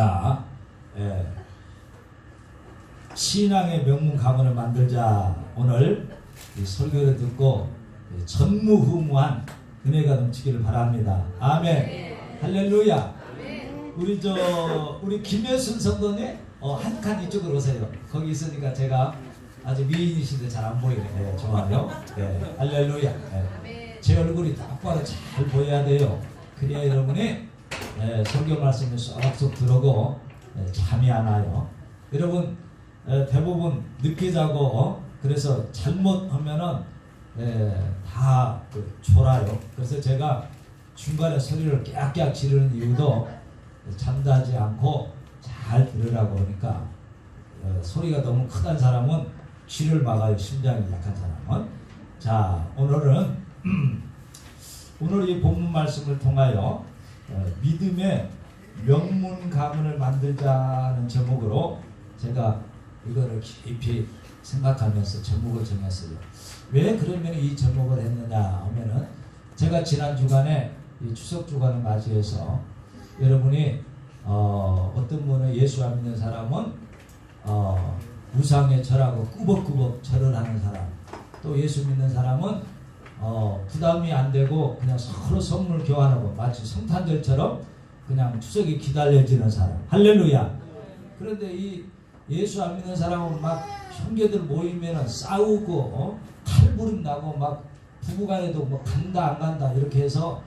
자, 예. 신앙의 명문 가문을 만들자. 오늘 이 설교를 듣고 전무후무한 은혜가 넘치기를 바랍니다. 아멘. 할렐루야. 우리 저 우리 김혜순 성도님 어, 한 칸 이쪽으로 오세요. 거기 있으니까 제가 아주 미인이신데 잘 안 보이네. 네, 좋아요. 네, 할렐루야. 네. 제 얼굴이 똑바로 잘 보여야 돼요. 그래야 여러분이 네, 성경 말씀을 쏙쏙 들어고 네, 잠이 안 와요. 여러분 에, 대부분 늦게 자고 어? 그래서 잘못하면은 에, 다 그, 졸아요. 그래서 제가 중간에 소리를 깨악깨악 지르는 이유도 잠자지 않고 잘 들으라고 하니까 어, 소리가 너무 크단 사람은 귀를 막아요. 심장이 약한 사람은. 자 오늘은 오늘 이 본문 말씀을 통하여 어, 믿음의 명문 가문을 만들자는 제목으로 제가 이거를 깊이 생각하면서 제목을 정했어요. 왜 그러면 이 제목을 했느냐 하면은 제가 지난 주간에 이 추석 주간을 맞이해서 여러분이 어, 어떤 분은 예수 안 믿는 사람은 어, 우상에 절하고 꾸벅꾸벅 절을 하는 사람 또 예수 믿는 사람은 어, 부담이 안 되고 그냥 서로 선물 교환하고 마치 성탄절처럼 그냥 추석이 기다려지는 사람 할렐루야 그런데 이 예수 안 믿는 사람은 막 형제들 모이면은 싸우고 어? 칼부림 나고 막 부부간에도 뭐 간다 안 간다 이렇게 해서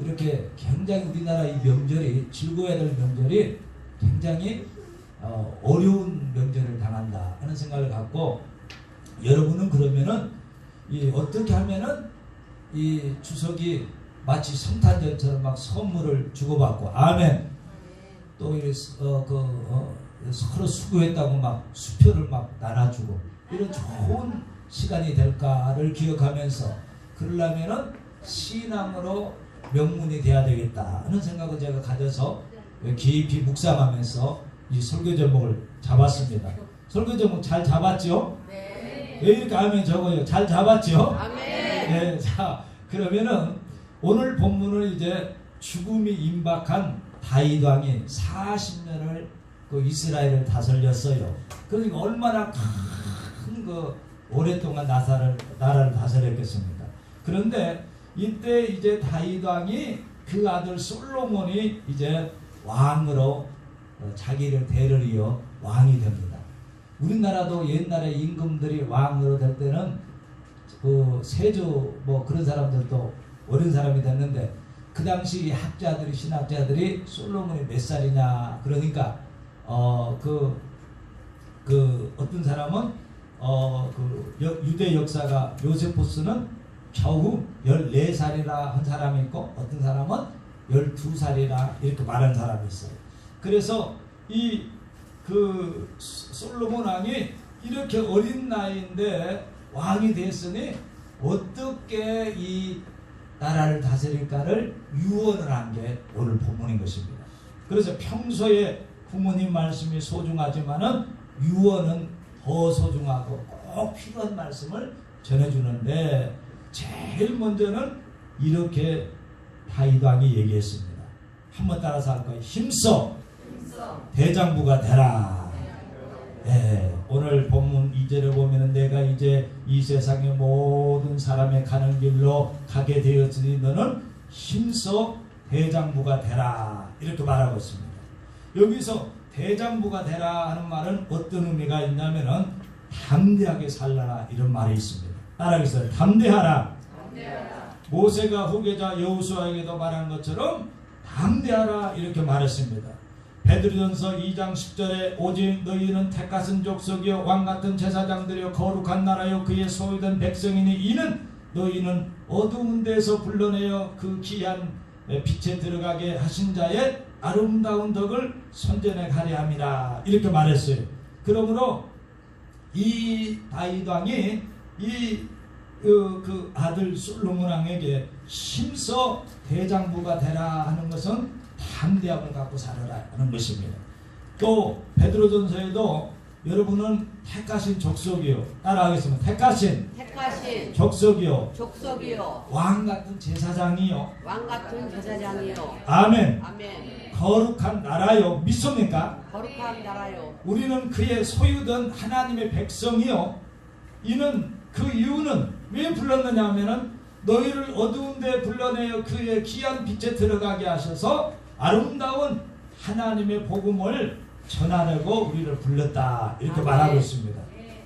이렇게 굉장히 우리나라 이 명절이 즐거워야 될 명절이 굉장히 어, 어려운 명절을 당한다 하는 생각을 갖고 여러분은 그러면은 이 어떻게 하면은 이 추석이 마치 성탄절처럼 막 선물을 주고받고 아멘 또이어그 어, 서로 수고했다고 막 수표를 막 나눠주고 이런 좋은 시간이 될까를 기억하면서 그러려면은 신앙으로 명문이 돼야 되겠다 하는 생각을 제가 가져서 깊이 묵상하면서 이 설교 제목을 잡았습니다. 설교 제목 잘 잡았죠? 네. 왜 이렇게 하면 적어요? 잘 잡았죠? 아멘. 네, 자 그러면은 오늘 본문은 이제 죽음이 임박한 다윗 왕이 40년을 그 이스라엘을 다스렸어요. 그러니까 얼마나 큰 그 오랫동안 나사를 나라를 다스렸겠습니까? 그런데 이때 이제 다윗 왕이 그 아들 솔로몬이 이제 왕으로 어, 자기를 대를 이어 왕이 됩니다. 우리나라도 옛날에 임금들이 왕으로 될 때는 그 세조 뭐 그런 사람들도 어린 사람이 됐는데 그 당시 학자들이 신학자들이 솔로몬이 몇 살이냐 그러니까 어그그 어떤 사람은 어그 유대 역사가 요세포스는 겨우 14살이라 한 사람이 있고 어떤 사람은 12살이라 이렇게 말한 사람이 있어요. 그래서 이 그 솔로몬 왕이 이렇게 어린 나이인데 왕이 됐으니 어떻게 이 나라를 다스릴까를 유언을 한 게 오늘 본문인 것입니다. 그래서 평소에 부모님 말씀이 소중하지만은 유언은 더 소중하고 꼭 필요한 말씀을 전해주는데 제일 먼저는 이렇게 왕이 얘기했습니다. 한번 따라서 할 거예요. 힘써 대장부가 되라. 예, 오늘 본문 2절에 보면은 내가 이제 이 세상의 모든 사람의 가는 길로 가게 되었으니 너는 힘써 대장부가 되라. 이렇게 말하고 있습니다. 여기서 대장부가 되라 하는 말은 어떤 의미가 있냐면은 담대하게 살라라 이런 말이 있습니다. 따라하겠어요. 담대하라. 모세가 후계자 여호수아에게도 말한 것처럼 담대하라 이렇게 말했습니다. 베드로전서 2장 10절에 오직 너희는 택하신 족속이요 왕 같은 제사장들이요 거룩한 나라요 그의 소유된 백성이니 이는 너희는 어두운 데서 불러내어 그 귀한 빛에 들어가게 하신 자의 아름다운 덕을 선전해 가려 함이라 이렇게 말했어요. 그러므로 이 다윗 왕이 이 그, 그 아들 솔로몬 왕에게 힘써 대장부가 되라 하는 것은 담대함을 갖고 살아라 하는 것입니다. 또 베드로전서에도 여러분은 택하신 족속이요. 따라하겠습니다. 택하신 택하신 족속이요. 족속이요 왕 같은 제사장이요. 왕 같은 제사장이요 아멘. 아멘 거룩한 나라요. 믿습니까? 거룩한 나라요 우리는 그의 소유된 하나님의 백성이요. 이는 그 이유는 왜 불렀느냐 하면은 너희를 어두운 데 불러내어 그의 귀한 빛에 들어가게 하셔서 아름다운 하나님의 복음을 전하려고 우리를 불렀다. 이렇게 아멘. 말하고 있습니다.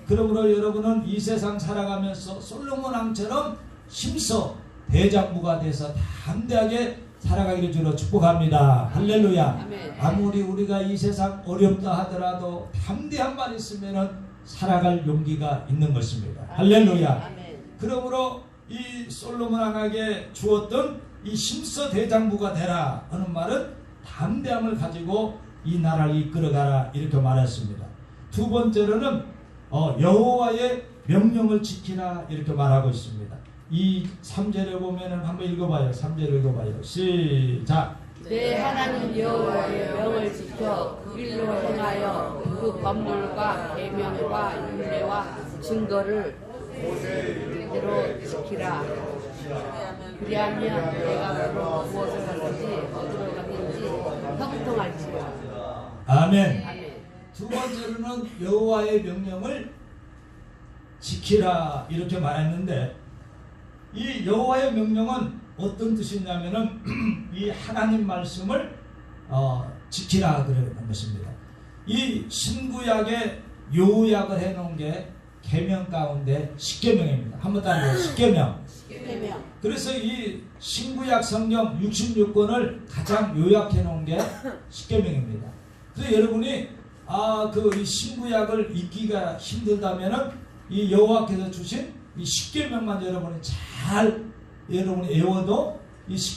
그러므로 여러분은 이 세상 살아가면서 솔로몬 왕처럼 힘써 대장부가 돼서 담대하게 살아가기를 주로 축복합니다. 할렐루야. 아무리 우리가 이 세상 어렵다 하더라도 담대한 말 있으면은 살아갈 용기가 있는 것입니다. 할렐루야. 그러므로 이 솔로몬 왕에게 주었던 이 심서 대장부가 되라 하는 말은 담대함을 가지고 이 나라를 이끌어가라 이렇게 말했습니다. 두 번째로는 어, 여호와의 명령을 지키라 이렇게 말하고 있습니다. 이 3절에 보면은 한번 읽어봐요. 3절 읽어봐요. 시작. 내 하나님 여호와의 명을 지켜 그 일로 행하여 그 법물과 계명과 율례와 증거를 그대로 지키라 그리하면 내가 너로 무엇을 하든지 어디로 가든지 형통할지라 아멘. 아멘 두 번째로는 여호와의 명령을 지키라 이렇게 말했는데 이 여호와의 명령은 어떤 뜻이냐면은 이 하나님 말씀을 어, 지키라 그러는 것입니다. 이 신구약에 요약을 해놓은 게 계명 가운데 십계명입니다. 한번 따라해요. 십계명. 계명 그래서 이 신구약 성경 66권을 가장 요약해 놓은 게 십계명입니다. 그래서 여러분이 아그 신구약을 읽기가 힘들다면은 이 여호와께서 주신 이 십계명만 여러분이 잘 여러분이 외워도 이